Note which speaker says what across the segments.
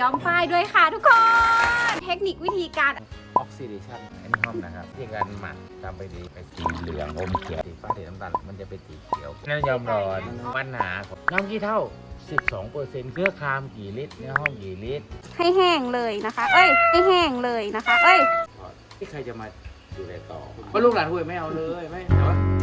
Speaker 1: ย้อมฝ้ายด้วยค่ะทุกคน เทคนิควิธีการ
Speaker 2: ออกซิเดชันอันนี้ห้อมนะครับ ที่การหมักทำไปดีไปสีเหลืองอมเขียวสีฟ้าสีน้ำตาลมันจะเป็นสีเขียวนั่นยอมร้อนปัญหาของน้ำกี่เท่า 12เปอร์เซ็นต์เนื้อครามกี่ลิตรเนื้อห้อมกี่ลิตร
Speaker 1: ให้แห้งเลยนะคะ เอ้ย ให้แห้งเลยนะคะ เอ้ย
Speaker 2: ที่ใครจะมาดูแลต่อเพราะลูกหลานคุยไม่เอาเลยไม่แต่ว่า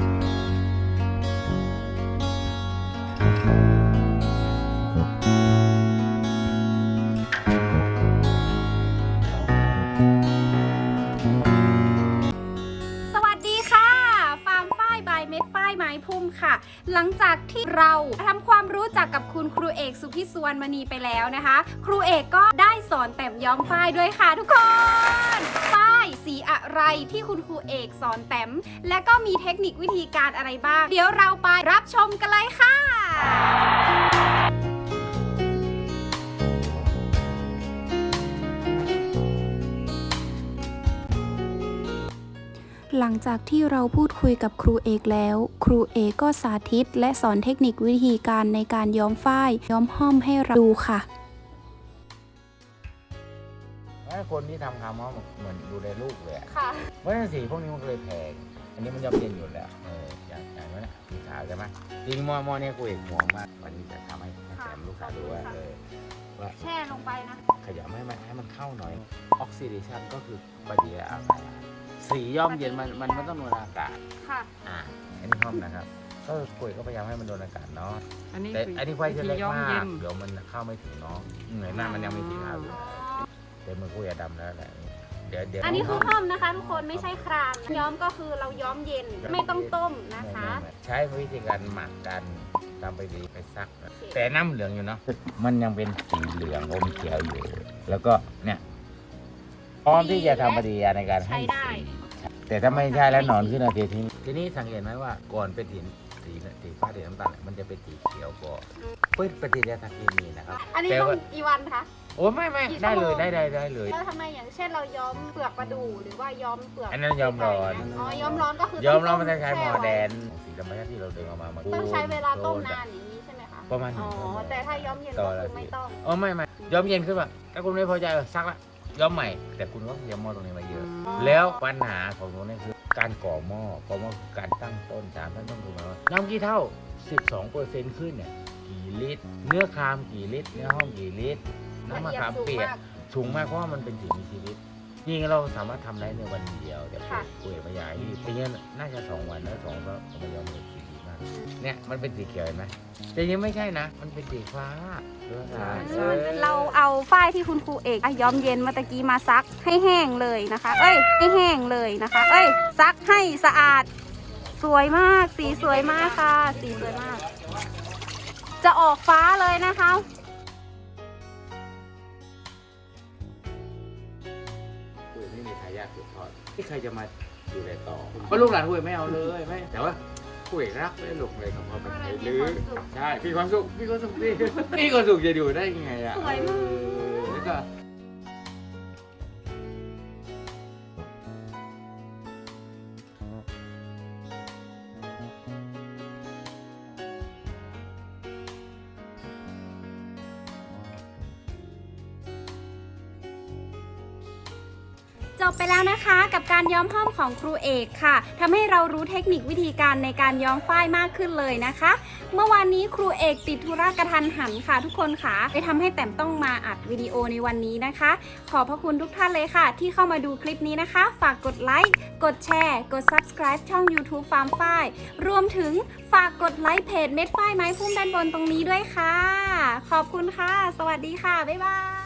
Speaker 1: หลังจากที่เราทำความรู้จักกับคุณครูเอกสุพิสวรรณมณีไปแล้วนะคะ ครูเอกก็ได้สอนแต้มย้อมฝ้ายด้วยค่ะทุกคนฝ้ายสีอะไรที่คุณครูเอกสอนแต้มและก็มีเทคนิควิธีการอะไรบ้าง เดี๋ยวเราไปรับชมกันเลยค่ะ
Speaker 3: หลังจากที่เราพูดคุยกับครูเอกแล้ว ครูเอกก็สาธิต และสอนเทคนิควิธีการในการย้อมฝ้าย ย้อมห้อมให้เราดูค่ะ
Speaker 2: ถ้าคนที่ทำคามห้อมเหมือนดูแลลูกเลยอะ
Speaker 1: ค่ะ
Speaker 2: เพราะฉะนั้นสีพวกนี้มันก็เลยแพง อันนี้มันยอมเย็นอยู่แล้วเอออย่างอย่างนั้นนะสีขาวใช่ไหมจริงมอมอเนี่ยกูเอกห่วงมากวันนี้จะทำให้ให้แซมลูกค้าดูว่าเออว่า
Speaker 1: แช่ลงไปนะ
Speaker 2: ขยำให้มันให้มันเข้าหน่อยออกซิเดชันก็คือปฏิกิริยาอากาศ สีย่อมเย็นมันมันมันต้องโดนอากาศ
Speaker 1: ค่ะ
Speaker 2: อ่าอันนี้ห้อมนะครับ ก็กุยก็พยายามให้มันโดนอากาศเนาะ
Speaker 4: อันนี้
Speaker 2: แต่
Speaker 4: คือ
Speaker 2: อันนี้ไฟจะเล็ก
Speaker 4: ย้อม
Speaker 2: มา
Speaker 4: เย็
Speaker 2: ก
Speaker 4: น
Speaker 2: เดี๋ยวมันเข้าไม่ถึงเนาะเหนื่อยหน้ามันยังไม่สีขาวอยู่แต่มือกุยอะดำแล้วแหละเดี๋ยวเดี๋ยว
Speaker 1: อันนี้คือห้อมนะคะ ทุกคนไม่ใช่ครามย้อมก็คือเราย้อมเย็นไม่ต้องต้มนะคะ
Speaker 2: ใช้วิธีการหมักกันตามไปดีไปซัก แต่น้ำเหลืองอยู่เนาะมันยังเป็นสีเหลืองอมเขียวอยู่ แล้วก็เนี่ย พร้อมที่จะทำปฏิกิริยาในการให้
Speaker 1: ใช้ได้
Speaker 2: สีแต่ถ้าไม่ใช่แล้วหนอนขึ้นมาทีนี้ทีนี้สังเกตไหมว่าก่อนเป็นสีสีสีฟ้าสีน้ำตาลเนี่ยมันจะเป็นสีเขียวก่อนเพื่อปฏิกิริยาทางเคมีนะครับ
Speaker 1: อันนี้
Speaker 2: แต่
Speaker 1: ต้อง
Speaker 2: ว่า
Speaker 1: กี่วันคะ
Speaker 2: โอ้ไม่ไม่
Speaker 1: กี่ชั่
Speaker 2: ได้
Speaker 1: วโมง
Speaker 2: เลยได้ได้ได้เลย
Speaker 1: แล้วทำไมอย่างเช่นเราย้อมเปลือกปลาดูหรือว่าย้อมเปลือก
Speaker 2: อันนั้นย้อมร้อน
Speaker 1: อ๋อย้อมร้อนก็คือ
Speaker 2: ย้อมแล้วมันจะ
Speaker 1: ต้
Speaker 2: ใช้หมอ
Speaker 1: ไว้
Speaker 2: แดนสีธรรมชาติที่เราเดินออกมามัน
Speaker 1: ต้องใช้เวลาต้มนานอย่างนี้ใช่ไหมคะ
Speaker 2: ประมาณห
Speaker 1: อ๋
Speaker 2: นึ่
Speaker 1: อง
Speaker 2: ชั่วโมง
Speaker 1: แต่ถ้าย้อมเย็น
Speaker 2: ต่
Speaker 1: ก็
Speaker 2: อละ
Speaker 1: คือไม่ต้อง
Speaker 2: อ๋อไม่ไม่ย้อมเย็นขึ้นมาถ้าคุณไม่พอใจเออซักละ ย้อมใหม่ แต่คุณก็ย้อมหม้อตรงนี้มาเยอะ แล้วปัญหาของตรงนี้คือการก่อหม้อก่อหม้อคือการตั้งต้นสารตั้งต้นคือหมายว่าน้ำกี่เท่า 12เปอร์เซ็นต์ขึ้นเนี่ยกี่ลิตร เนื้อครามกี่ลิตร เนื้อห้อมกี่ลิตร น้ำมะขามเปียกสูงมากเพราะว่ามันเป็นสิ่งมีชีวิตจริงๆเราสามารถทำได้ในวันเดียวแต่
Speaker 1: ค่ะ
Speaker 2: คุยกับพยายทีนี้น่าจะสองวันแล้วสองก็เอามายอมเลยสีดีมาก เนี่ยมันเป็นสีเขียวเห็นไหมแต่ยังไม่ใช่นะ มันเป็นสีฟ้าดูนะ
Speaker 1: เราเอาฝ้ายที่คุณครูเอกอะย้อมเย็นเมื่อตะกี้มาซักให้แห้งเลยนะคะ เอ้ย ให้แห้งเลยนะคะ เอ้ย ซักให้สะอาด สวยมาก สีสวยมากค่ะ สีสวยมาก จะออกฟ้าเลยนะคะ
Speaker 2: คุยไม่มีทายาทสืบทอดที่ใครจะมาดูแลต่อเพราะลูกหลานคุยไม่เอาเลยไม่แต่ว่า คุยรักไม่หลงเลยกับความเป็นไทยหรือใช่มีความสุขมีความสุขดิมีความสุขจะอยู่ได้ยังไงอะ
Speaker 1: สวยมาก
Speaker 2: เออแล้วก็
Speaker 1: จบไปแล้วนะคะ กับการย้อมห้อมของครูเอกค่ะทำให้เรารู้เทคนิควิธีการในการย้อมฝ้ายมากขึ้นเลยนะคะ เมื่อวานนี้ครูเอกติดธุระกระทันหันค่ะ ทุกคนค่ะเลยทำให้แต้มต้องมาอัดวิดีโอในวันนี้นะคะ ขอบพระคุณทุกท่านเลยค่ะ ที่เข้ามาดูคลิปนี้นะคะ ฝากกดไลค์กดแชร์ กด subscribe ช่อง YouTube ฟาร์มฝ้ายรวมถึงฝากกดไลค์เพจเม็ดฝ้ายไม้พุ่มด้านบนตรงนี้ด้วยค่ะ ขอบคุณค่ะ สวัสดีค่ะบ๊ายบาย